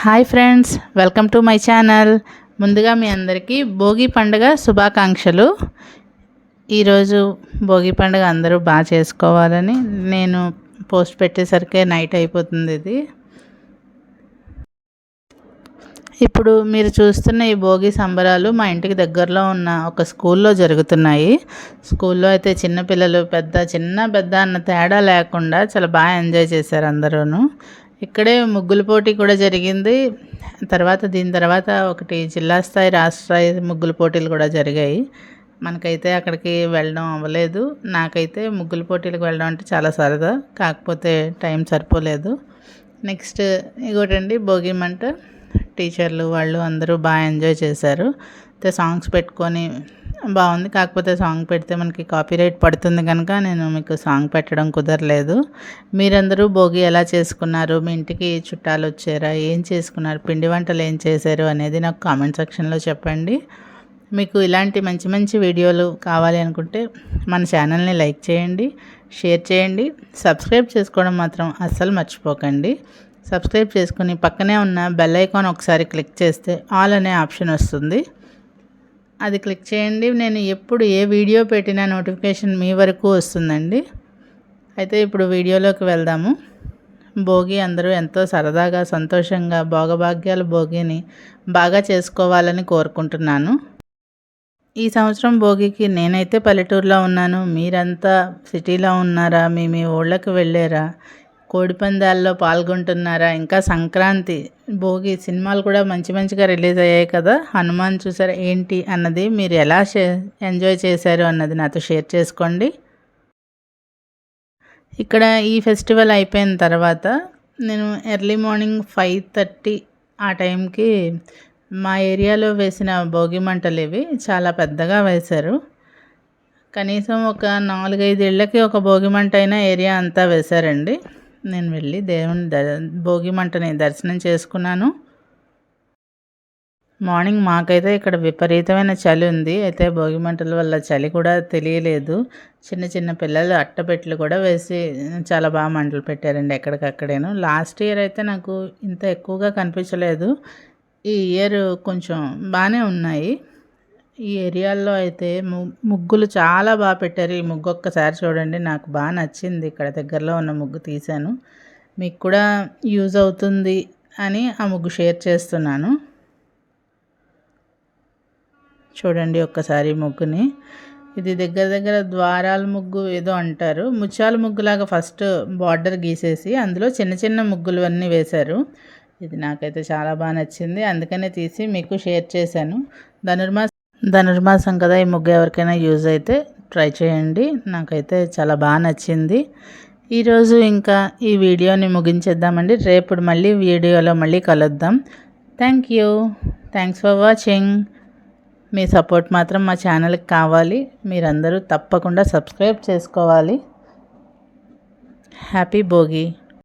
Hi friends welcome to my channel. ముందుగా మీ అందరికీ భోగి పండుగ శుభాకాంక్షలు. ఈరోజు భోగి పండుగ అందరూ బాగా చేసుకోవాలని నేను పోస్ట్ పెట్టేసరికే నైట్ అయిపోతుంది ఇది. ఇప్పుడు మీరు చూస్తున్న ఈ భోగి సంబరాలు మా ఇంటికి దగ్గరలో ఉన్న ఒక స్కూల్లో జరుగుతున్నాయి. స్కూల్లో అయితే చిన్నపిల్లలు పెద్ద చిన్న పెద్ద అన్న తేడా లేకుండా చాలా బాగా ఎంజాయ్ చేశారు అందరూ ఇక్కడే ముగ్గుల పోటీ కూడా జరిగింది. తర్వాత దీని తర్వాత ఒకటి జిల్లా స్థాయి రాష్ట్ర స్థాయి ముగ్గుల పోటీలు కూడా జరిగాయి. మనకైతే అక్కడికి వెళ్ళడం అవ్వలేదు. నాకైతే ముగ్గుల పోటీలకు వెళ్ళడం అంటే చాలా సరదా. కాకపోతే టైం సరిపోలేదు. నెక్స్ట్ ఇంకోటండి భోగి మంట. టీచర్లు వాళ్ళు అందరూ బాగా ఎంజాయ్ చేశారు. అయితే సాంగ్స్ పెట్టుకొని బాగుంది. కాకపోతే సాంగ్ పెడితే మనకి కాపీరైట్ పడుతుంది కనుక నేను మీకు సాంగ్ పెట్టడం కుదరలేదు. మీరందరూ భోగి ఎలా చేసుకున్నారు? మీ ఇంటికి చుట్టాలు వచ్చారా? ఏం చేసుకున్నారు? పిండి వంటలు ఏం చేశారు? అనేది నాకు కామెంట్ సెక్షన్లో చెప్పండి. మీకు ఇలాంటి మంచి మంచి వీడియోలు కావాలి అనుకుంటే మన ఛానల్ని లైక్ చేయండి షేర్ చేయండి. సబ్స్క్రైబ్ చేసుకోవడం మాత్రం అస్సలు మర్చిపోకండి. సబ్స్క్రైబ్ చేసుకుని పక్కనే ఉన్న బెల్ ఐకాన్ ఒకసారి క్లిక్ చేస్తే ఆల్ అనే ఆప్షన్ వస్తుంది. అది క్లిక్ చేయండి. నేను ఎప్పుడు ఏ వీడియో పెట్టినా నోటిఫికేషన్ మీ వరకు వస్తుందండి. అయితే ఇప్పుడు వీడియోలోకి వెళ్దాము. భోగి అందరూ ఎంతో సరదాగా సంతోషంగా భోగభాగ్యాల భోగిని బాగా చేసుకోవాలని కోరుకుంటున్నాను. ఈ సంవత్సరం భోగికి నేనైతే పల్లెటూరులో ఉన్నాను. మీరంతా సిటీలో ఉన్నారా? మీ మీ ఊళ్ళకి వెళ్ళారా? కోడిపందాల్లో పాల్గొంటున్నారా? ఇంకా సంక్రాంతి భోగి సినిమాలు కూడా మంచి మంచిగా రిలీజ్ అయ్యాయి కదా? హనుమాన్ చూసారా? ఏంటి అన్నది మీరు ఎలా ఎంజాయ్ చేశారు అన్నది నాతో షేర్ చేసుకోండి. ఇక్కడ ఈ ఫెస్టివల్ అయిపోయిన తర్వాత నేను ఎర్లీ మార్నింగ్ ఫైవ్ థర్టీ ఆ టైంకి మా ఏరియాలో వేసిన భోగి మంటలు ఇవి చాలా పెద్దగా వేశారు. కనీసం ఒక నాలుగైదు ఒక భోగి మంట అయినా ఏరియా అంతా వేశారండి. నేను వెళ్ళి దేవుని ద భోగి మంటని దర్శనం చేసుకున్నాను. మార్నింగ్ మాకైతే ఇక్కడ విపరీతమైన చలి ఉంది. అయితే భోగి మంటల వల్ల చలి కూడా తెలియలేదు. చిన్న చిన్న పిల్లలు అట్టపెట్టెలు కూడా వేసి చాలా బాగా మంటలు పెట్టారండి ఎక్కడికక్కడేను. లాస్ట్ ఇయర్ అయితే నాకు ఇంత ఎక్కువగా కనిపించలేదు. ఈ ఇయర్ కొంచెం బాగానే ఉన్నాయి. ఈ ఏరియాల్లో అయితే ముగ్గులు చాలా బాగా పెట్టారు. ఈ ముగ్గు ఒక్కసారి చూడండి. నాకు బాగా నచ్చింది. ఇక్కడ దగ్గరలో ఉన్న ముగ్గు తీశాను. మీకు కూడా యూజ్ అవుతుంది అని ఆ ముగ్గు షేర్ చేస్తున్నాను. చూడండి ఒక్కసారి ముగ్గుని. ఇది దగ్గర దగ్గర ద్వారాల ముగ్గు ఏదో అంటారు. ముత్యాల ముగ్గులాగా ఫస్ట్ బార్డర్ గీసేసి అందులో చిన్న చిన్న ముగ్గులు అన్నీ వేశారు. ఇది నాకైతే చాలా బాగా నచ్చింది. అందుకనే తీసి మీకు షేర్ చేశాను. ధనుర్మాస ధనుర్మాసం కదా ఈ ముగ్గు ఎవరికైనా యూజ్ అయితే ట్రై చేయండి. నాకైతే చాలా బాగా నచ్చింది. ఈరోజు ఇంకా ఈ వీడియోని ముగించేద్దామండి. రేపు మళ్ళీ వీడియోలో మళ్ళీ కలుద్దాం. Thank you thanks for watching me support మాత్రం మా ఛానల్కి కావాలి. మీరందరూ తప్పకుండా సబ్స్క్రైబ్ చేసుకోవాలి. హ్యాపీ భోగి